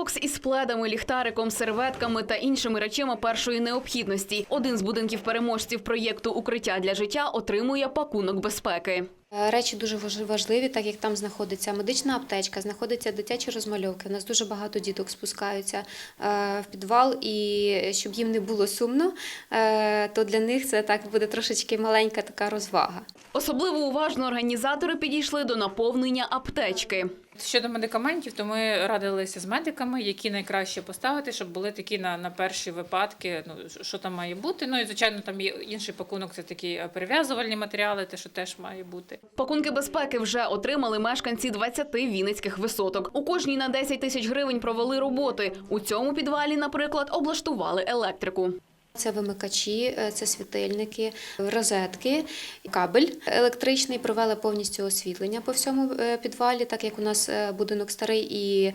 Бокс із пледами, ліхтариком, серветками та іншими речима першої необхідності. Один з будинків переможців проєкту Укриття для життя отримує пакунок безпеки. Е, Речі дуже важ- важливі, так як там знаходиться медична аптечка, знаходяться дитячі розмальовки. У нас дуже багато діток спускаються е, в підвал, і щоб їм не було сумно, е, то для них це так буде трошечки маленька така розвага. Особливо уважно організатори підійшли до наповнення аптечки. Щодо медикаментів, то ми радилися з медиками, які найкраще поставити, щоб були такі на, на перші випадки, ну що там має бути. Ну і звичайно, там є інший пакунок, це такі е, перев'язувальні матеріали, те, що теж має бути. Пакунки безпеки вже отримали мешканці 20 вінницьких висоток. У кожній на 10 тисяч гривень провели роботи. У цьому підвалі, наприклад, облаштували електрику. Це вимикачі, е, це світильники, розетки, кабель електричний. Провели повністю освітлення по всьому е, підвалі, так як у нас е, будинок старий і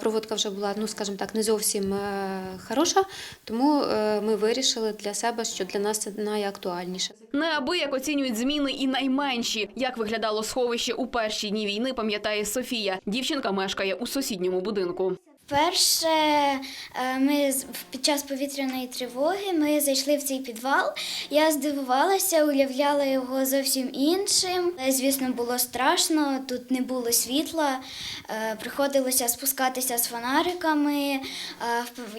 проводка вже була, ну скажімо так, не зовсім хороша. Тому ми вирішили для себе, що для нас це найактуальніше. Неабияк оцінюють зміни і найменші. Як виглядало сховище у перші дні війни, пам'ятає Софія. Дівчинка мешкає у сусідньому будинку. Перше, е, ми під час повітряної тривоги ми зайшли в цей підвал. Я здивувалася, уявляла його зовсім іншим. Е, Звісно, було страшно, тут не було світла. е, Приходилося спускатися з фонариками.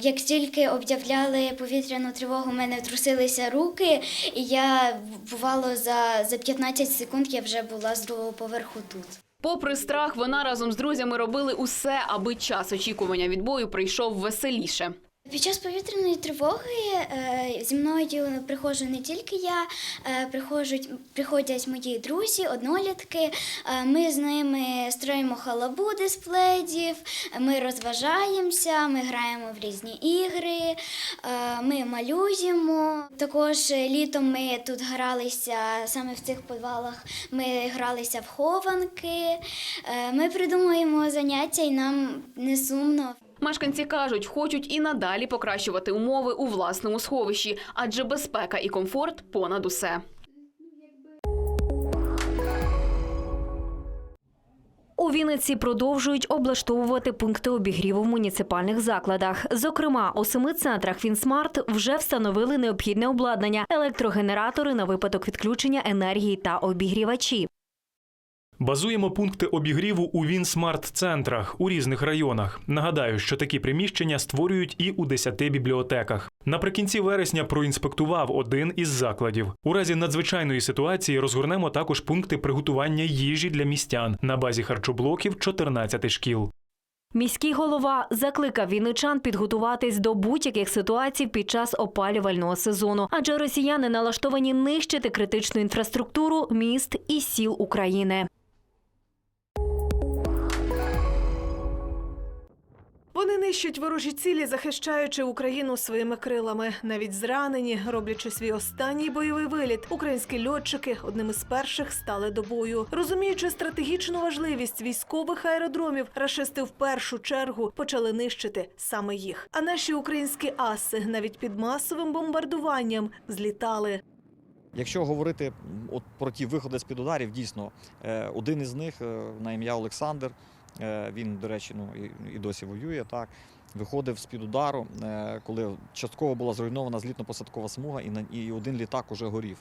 Як тільки об'являли повітряну тривогу, у мене трусилися руки, і я бувало за, за 15 секунд я вже була з другого поверху тут. Попри страх, вона разом з друзями робили усе, аби час очікування відбою прийшов веселіше. Під час повітряної тривоги е, зі мною приходжу не тільки я, е, приходять, приходять мої друзі, однолітки. Е, ми з ними строїмо халабуди з пледів, ми розважаємося, ми граємо в різні ігри, ми малюємо. Також літом ми тут гралися саме в цих підвалах. Ми гралися в хованки. Ми придумуємо заняття і нам не сумно. Мешканці кажуть, хочуть і надалі покращувати умови у власному сховищі, адже безпека і комфорт понад усе. У Вінниці продовжують облаштовувати пункти обігріву в муніципальних закладах. Зокрема, у семи центрах Вінсмарт вже встановили необхідне обладнання, електрогенератори на випадок відключення енергії та обігрівачі. Базуємо пункти обігріву у Вінсмарт-центрах у різних районах. Нагадаю, що такі приміщення створюють і у 10 бібліотеках. Наприкінці вересня проінспектував один із закладів. У разі надзвичайної ситуації розгорнемо також пункти приготування їжі для містян на базі харчоблоків 14 шкіл. Міський голова закликав вінничан підготуватись до будь-яких ситуацій під час опалювального сезону, адже росіяни налаштовані нищити критичну інфраструктуру міст і сіл України. Вони нищать ворожі цілі, захищаючи Україну своїми крилами. Навіть зранені, роблячи свій останній бойовий виліт, українські льотчики одним із перших стали до бою. Розуміючи стратегічну важливість військових аеродромів, рашисти в першу чергу почали нищити саме їх. А наші українські аси навіть під масовим бомбардуванням злітали. Якщо говорити от про ті виходи з під ударів, дійсно е, один із них е, на ім'я Олександр. Е, Він, до речі, ну і- досі воює. Так виходив з під удару, е, коли частково була зруйнована злітно-посадкова смуга, і на і один літак уже горів.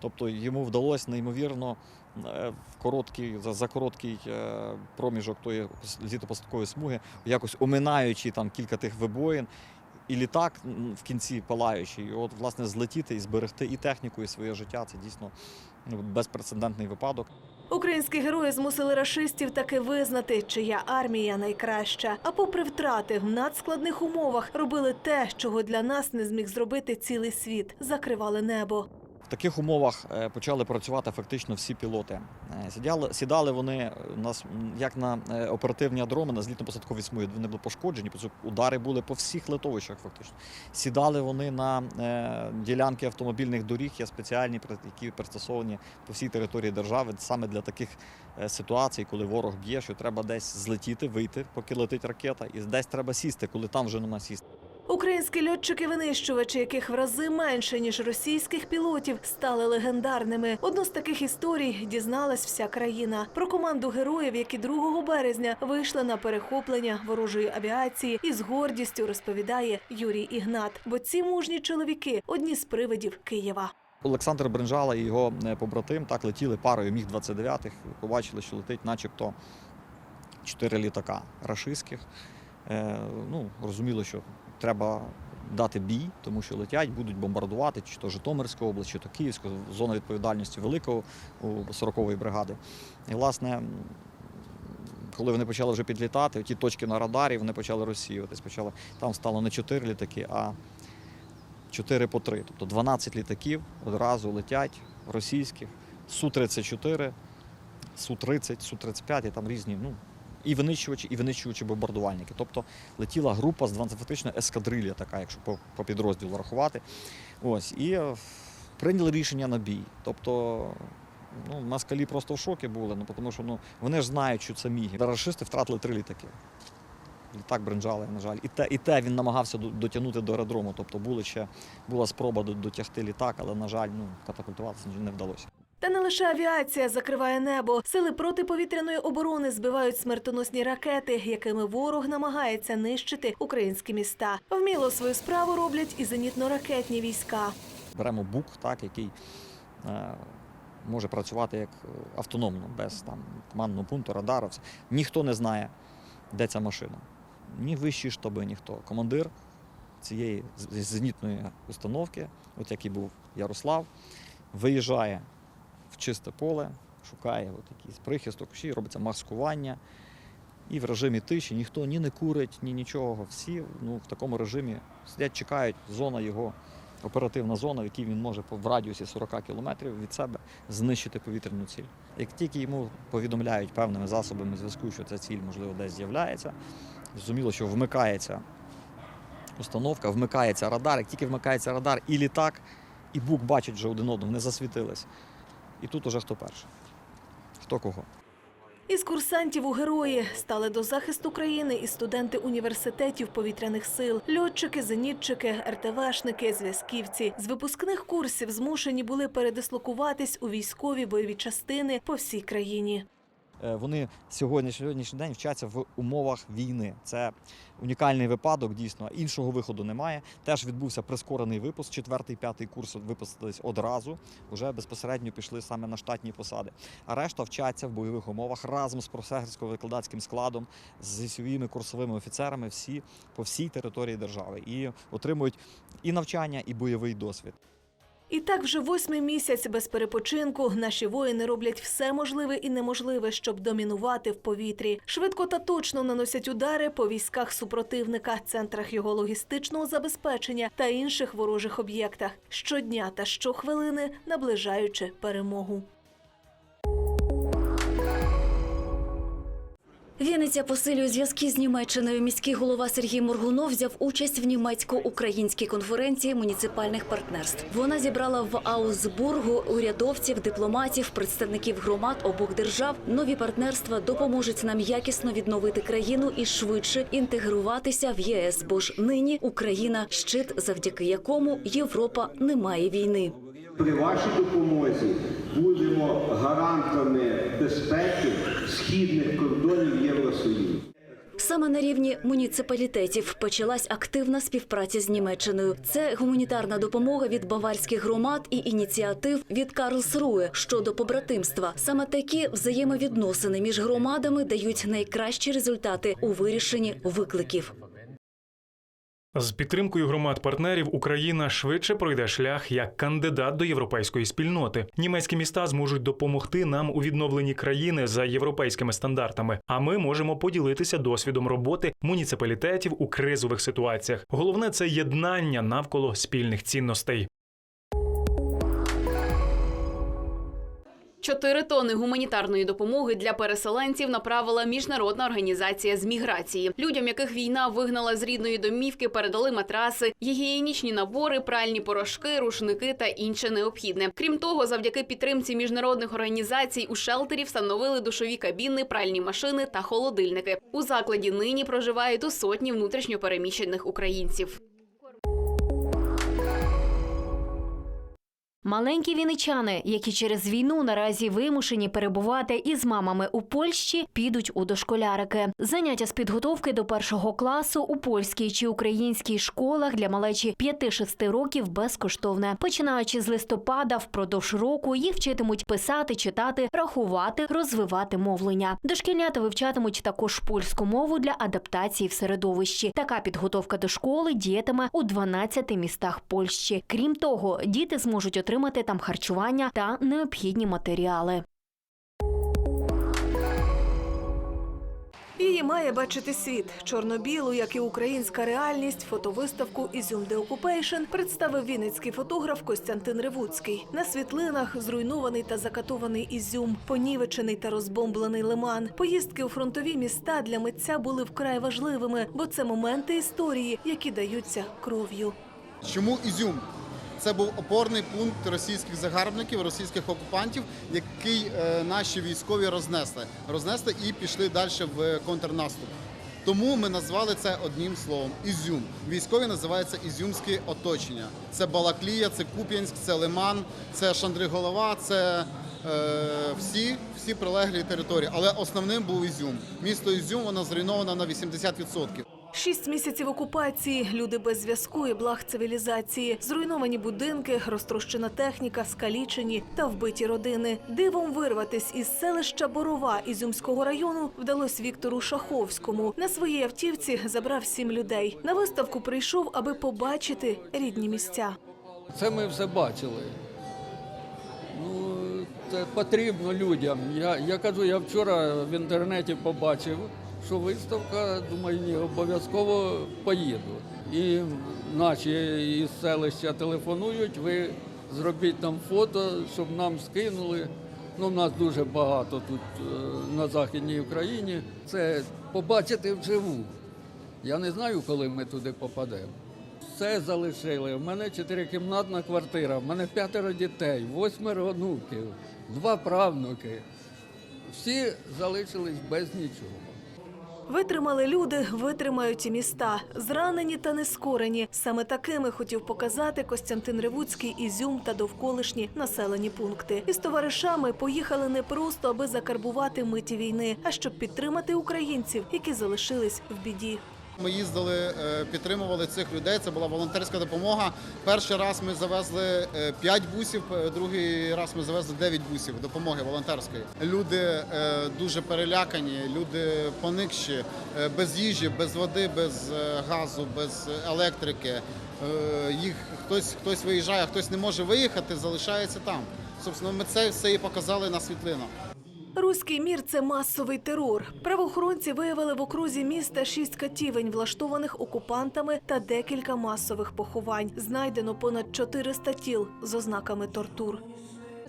Тобто йому вдалося неймовірно е, в короткий за, за короткий проміжок тої злітно-посадкової смуги, якось оминаючи там кілька тих вибоїн. І літак в кінці палаючий, і от власне злетіти і зберегти і техніку, і своє життя це дійсно ну, безпрецедентний випадок. Українські герої змусили рашистів таки визнати, чия армія найкраща. А попри втрати в надскладних умовах робили те, чого для нас не зміг зробити цілий світ. Закривали небо. Таких умовах е, почали працювати фактично всі пілоти. Е, Сідали, сідали вони е, у нас як на оперативні адроми на злітно-посадковій смузі. Вони були пошкоджені, по удари були по всіх литовищах. Фактично сідали вони на ділянки автомобільних доріг. Є спеціальні, які пристосовані по всій території держави саме для таких ситуацій, коли ворог б'є, що треба десь злетіти, вийти, поки летить ракета, і десь треба сісти, коли там вже нема сісти. Українські льотчики-винищувачі, яких в рази менше ніж російських пілотів, стали легендарними. Одну з таких історій дізналась вся країна про команду героїв, які 2 березня вийшли на перехоплення ворожої авіації, і з гордістю розповідає Юрій Ігнат. Бо ці мужні чоловіки одні з привидів Києва. Олександр Бринжала і його е, побратим так летіли парою міг 29 х Побачили, що летить, начебто, чотири літака рашистських. Е, ну, розуміло, що треба дати бій, тому що летять, будуть бомбардувати чи то Житомирську область, чи то Київську, зона відповідальності великого у 40-ї бригади. І, власне, коли вони почали вже підлітати, ті точки на радарі вони почали розсіюватись. Почали, там стало не чотири літаки, а 4 по 3. Тобто 12 літаків одразу летять російських, Су-34, Су-30, Су-35, і там різні, ну, і винищувачі, і винищувачі бомбардувальники. Тобто летіла група з 12 фактично ескадрилья така, якщо по, підрозділу рахувати. Ось, і е, прийняли рішення на бій. Тобто ну, москалі просто в шокі були, ну, тому що ну, вони ж знають, що це міги. Рашисти втратили три літаки. Літак бренжали, на жаль. І те, і те він намагався дотягнути до аеродрому. Тобто були ще, була спроба дотягти літак, але, на жаль, ну, катапультуватися не вдалося. Та не лише авіація закриває небо. Сили протиповітряної оборони збивають смертоносні ракети, якими ворог намагається нищити українські міста. Вміло свою справу роблять і зенітно-ракетні війська. Беремо бук, так, який е, може працювати як е, автономно, без там, командного пункту, радару. Ніхто не знає, де ця машина. Ні вищі штаби, ніхто. Командир цієї зенітної установки, от який був Ярослав, виїжджає чисте поле, шукає от якийсь прихисток, ще робиться маскування. І в режимі тиші ніхто ні не курить, ні нічого. Всі ну, в такому режимі сидять, чекають, зона його оперативна зона, в якій він може в радіусі 40 кілометрів від себе знищити повітряну ціль. Як тільки йому повідомляють певними засобами зв'язку, що ця ціль, можливо, десь з'являється, зрозуміло, що вмикається установка, вмикається радар. Як тільки вмикається радар і літак, і бук бачать вже один одного, вони засвітились. І тут уже хто перший, хто кого. Із курсантів у герої стали до захисту країни і студенти університетів повітряних сил, льотчики, зенітчики, РТВшники, зв'язківці. З випускних курсів змушені були передислокуватись у військові бойові частини по всій країні. Е, Вони сьогодні, сьогоднішній день вчаться в умовах війни. Це унікальний випадок, дійсно. Іншого виходу немає. Теж відбувся прискорений випуск. Четвертий, п'ятий курс випустились одразу. Вже безпосередньо пішли саме на штатні посади. А решта вчаться в бойових умовах разом з професорсько-викладацьким складом, зі своїми курсовими офіцерами всі по всій території держави і отримують і навчання, і бойовий досвід. І так вже восьмий місяць без перепочинку наші воїни роблять все можливе і неможливе, щоб домінувати в повітрі. Швидко та точно наносять удари по військах супротивника, центрах його логістичного забезпечення та інших ворожих об'єктах щодня та щохвилини наближаючи перемогу. Вінниця посилює зв'язки з Німеччиною. Міський голова Сергій Моргунов взяв участь в німецько-українській конференції муніципальних партнерств. Вона зібрала в Аусбургу урядовців, дипломатів, представників громад обох держав. Нові партнерства допоможуть нам якісно відновити країну і швидше інтегруватися в ЄС. Бо ж нині Україна щит, завдяки якому Європа не має війни. При вашій допомозі будемо гарантами безпеки східних кордонів Євросоюзу. Саме на рівні муніципалітетів почалась активна співпраця з Німеччиною. Це гуманітарна допомога від баварських громад і ініціатив від Карлсруе щодо побратимства. Саме такі взаємовідносини між громадами дають найкращі результати у вирішенні викликів. З підтримкою громад партнерів Україна швидше пройде шлях як кандидат до європейської спільноти. Німецькі міста зможуть допомогти нам у відновленні країни за європейськими стандартами. А ми можемо поділитися досвідом роботи муніципалітетів у кризових ситуаціях. Головне це єднання навколо спільних цінностей. Чотири тони гуманітарної допомоги для переселенців направила міжнародна організація з міграції. Людям, яких війна вигнала з рідної домівки, передали матраси, гігієнічні набори, пральні порошки, рушники та інше необхідне. Крім того, завдяки підтримці міжнародних організацій у шелтері встановили душові кабіни, пральні машини та холодильники. У закладі нині проживають у сотні внутрішньопереміщених українців. Маленькі віничани, які через війну наразі вимушені перебувати із мамами у Польщі, підуть у дошколярики. Заняття з підготовки до першого класу у польській чи українській школах для малечі 5-6 років безкоштовне. Починаючи з листопада, впродовж року їх вчитимуть писати, читати, рахувати, розвивати мовлення. Дошкільнята вивчатимуть також польську мову для адаптації в середовищі. Така підготовка до школи діятиме у 12 містах Польщі. Крім того, діти зможуть отримати там харчування та необхідні матеріали. Її має бачити світ. Чорно-білу, як і українська реальність, фотовиставку Ізюм де Окупейшн представив вінницький фотограф Костянтин Ревуцький. На світлинах зруйнований та закатований Ізюм, понівечений та розбомблений лиман. Поїздки у фронтові міста для митця були вкрай важливими, бо це моменти історії, які даються кров'ю. Чому Ізюм? Це був опорний пункт російських загарбників, російських окупантів, який е, наші військові рознесли. Рознесли і пішли далі в контрнаступ. Тому ми назвали це одним словом Ізюм. Військові називаються Ізюмське оточення. Це Балаклія, це Куп'янськ, це Лиман, це Шандриголова, це е, всі, всі прилеглі території. Але основним був Ізюм. Місто Ізюм воно зруйновано на 80%. Шість місяців окупації, люди без зв'язку і благ цивілізації, зруйновані будинки, розтрощена техніка, скалічені та вбиті родини. Дивом вирватись із селища Борова Ізюмського району вдалось Віктору Шаховському. На своїй автівці забрав сім людей. На виставку прийшов, аби побачити рідні місця. Це ми все бачили. Ну, це потрібно людям. Я, я кажу, я вчора в інтернеті побачив, що виставка, думаю, ні, обов'язково поїду. І наші із селища телефонують, ви зробіть нам фото, щоб нам скинули. Ну, нас дуже багато тут е, на Західній Україні. Це побачити вживу. Я не знаю, коли ми туди попадемо. Все залишили. У мене чотирикімнатна квартира, в мене п'ятеро дітей, восьмеро онуків, два правнуки. Всі залишились без нічого. Витримали люди, витримають і міста. Зранені та нескорені. Саме такими хотів показати Костянтин Ревуцький Ізюм та довколишні населені пункти. Із товаришами поїхали не просто, аби закарбувати миті війни, а щоб підтримати українців, які залишились в біді. Ми їздили, е, підтримували цих людей. Це була волонтерська допомога. Перший раз ми завезли 5 бусів, е, другий раз ми завезли 9 бусів допомоги волонтерської. Люди е, дуже перелякані, люди поникші, е, без їжі, без води, без е, газу, без електрики. Е, Їх хтось хтось виїжджає, хтось не може виїхати, залишається там. Собственно, ми це все і показали на світлинах. Руський мір це масовий терор. Правоохоронці виявили в окрузі міста шість катівень, влаштованих окупантами, та декілька масових поховань. Знайдено понад 400 тіл з ознаками тортур.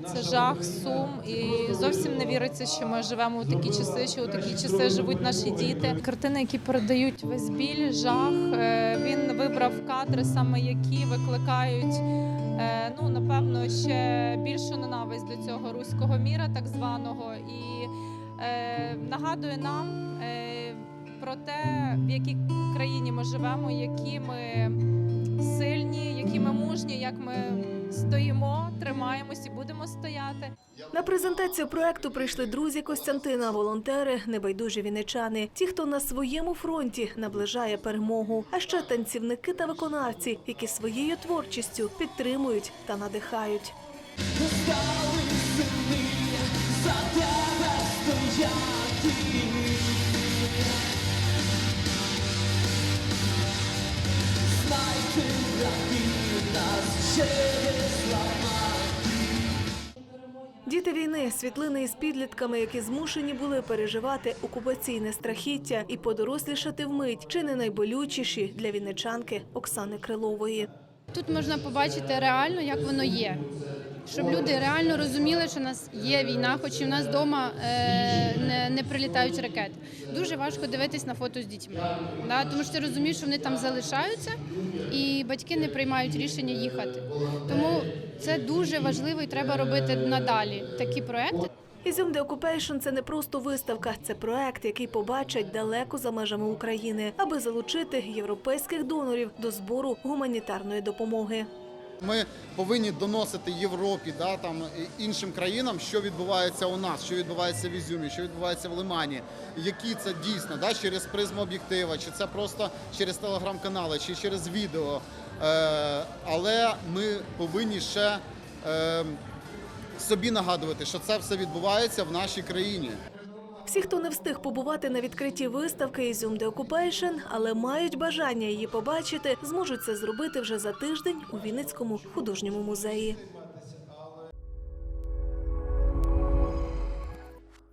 Це жах, сум, і зовсім не віриться, що ми живемо у такі часи, що у такі часи живуть наші діти. Картини, які передають весь біль, жах. Е, Він вибрав кадри, саме які викликають. Е, Ну, напевно, ще більшу ненависть до цього руського міра, так званого, і е, нагадує нам е, про те, в якій країні ми живемо, які ми сильні, які ми мужні, як ми стоїмо, тримаємось і будемо стояти. На презентацію проекту прийшли друзі Костянтина, волонтери, небайдужі віничани, ті, хто на своєму фронті наближає перемогу, а ще танцівники та виконавці, які своєю творчістю підтримують та надихають. Діти війни, світлини із підлітками, які змушені були переживати окупаційне страхіття і подорослішати вмить, чи не найболючіші для вінничанки Оксани Крилової. Тут можна побачити реально, як воно є. Щоб люди реально розуміли, що у нас є війна, хоч і в нас вдома е, не, не прилітають ракети. Дуже важко дивитись на фото з дітьми. Да? Тому що ти розумієш, що вони там залишаються, і батьки не приймають рішення їхати. Тому це дуже важливо і треба робити надалі такі проекти. Ізюм де Окупейшн це не просто виставка, це проект, який побачать далеко за межами України, аби залучити європейських донорів до збору гуманітарної допомоги. Ми повинні доносити Європі, да, там, іншим країнам, що відбувається у нас, що відбувається в Ізюмі, що відбувається в Лимані, які це дійсно да, через призму об'єктива, чи це просто через телеграм-канали, чи через відео. Е, але ми повинні ще е, собі нагадувати, що це все відбувається в нашій країні. Всі, хто не встиг побувати на відкритті виставки Ізюм Occupation, але мають бажання її побачити, зможуть це зробити вже за тиждень у Вінницькому художньому музеї.